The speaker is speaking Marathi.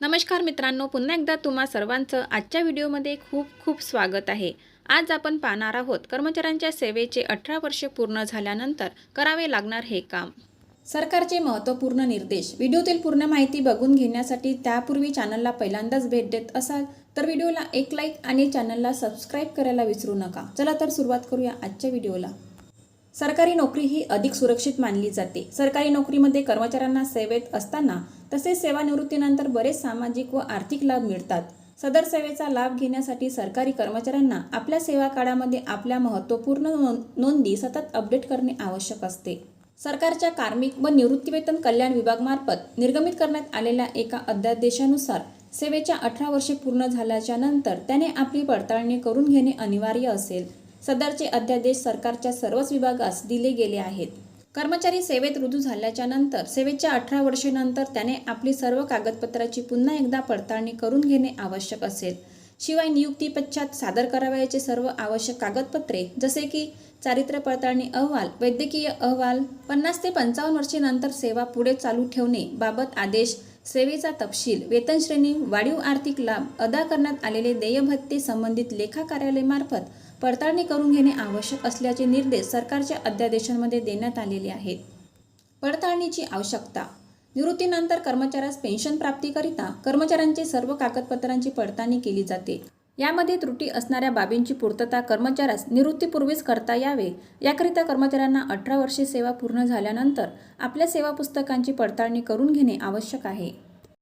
नमस्कार मित्रांनो पुन्हा एकदा तुम्हा सर्वांचं आजच्या व्हिडिओमध्ये खूप खूप स्वागत आहे. आज आपण पाहणार आहोत कर्मचाऱ्यांच्या सेवेचे अठरा वर्षे पूर्ण झाल्यानंतर करावे लागणार हे काम. सरकारचे महत्त्वपूर्ण निर्देश. व्हिडिओतील पूर्ण माहिती बघून घेण्यासाठी त्यापूर्वी चॅनलला पहिल्यांदाच भेट देत असाल तर व्हिडिओला एक लाईक आणि चॅनलला सबस्क्राईब करायला विसरू नका. चला तर सुरुवात करूया आजच्या व्हिडिओला. सरकारी नोकरी ही अधिक सुरक्षित मानली जाते. सरकारी नोकरीमध्ये कर्मचाऱ्यांना सेवेत असताना तसेच सेवानिवृत्तीनंतर बरेच सामाजिक व आर्थिक लाभ मिळतात. सदर सेवेचा लाभ घेण्यासाठी सरकारी कर्मचाऱ्यांना आपल्या सेवा काळामध्ये आपल्या महत्त्वपूर्ण नों नोंदी सतत अपडेट करणे आवश्यक असते. सरकारच्या कार्मिक व निवृत्तीवेतन कल्याण विभागमार्फत निर्गमित करण्यात आलेल्या एका अध्यादेशानुसार सेवेच्या अठरा वर्षे पूर्ण झाल्याच्यानंतर त्याने आपली पडताळणी करून घेणे अनिवार्य असेल. सदरचे अध्यादेश सरकारच्या सर्वच विभागास दिले गेले आहेत. कर्मचारी सेवेत रुजू झाल्याच्यानंतर सेवेच्या अठरा वर्षेनंतर त्याने आपली सर्व कागदपत्राची पुन्हा एकदा पडताळणी करून घेणे आवश्यक असेल. शिवाय नियुक्ती पश्चात सादर करावयाचे सर्व आवश्यक कागदपत्रे जसे की चारित्र्य पडताळणी अहवाल वैद्यकीय अहवाल पन्नास ते पंचावन्न वर्षेनंतर सेवा पुढे चालू ठेवणे बाबत आदेश सेवेचा तपशील वेतन श्रेणी वाढीव आर्थिक लाभ अदा करण्यात आलेले देय भत्ते संबंधित लेखा कार्यालयामार्फत पडताळणी करून घेणे आवश्यक असल्याचे निर्देश सरकारच्या अध्यादेशांमध्ये देण्यात आलेले आहेत. पडताळणीची आवश्यकता निवृत्तीनंतर कर्मचाऱ्यास पेन्शन प्राप्तीकरिता कर्मचाऱ्यांचे सर्व कागदपत्रांची पडताळणी केली जाते. यामध्ये त्रुटी असणाऱ्या बाबींची पूर्तता कर्मचाऱ्यास निवृत्तीपूर्वीच करता यावे याकरिता कर्मचाऱ्यांना अठरा वर्षे सेवा पूर्ण झाल्यानंतर आपल्या सेवा पुस्तकांची पडताळणी करून घेणे आवश्यक आहे.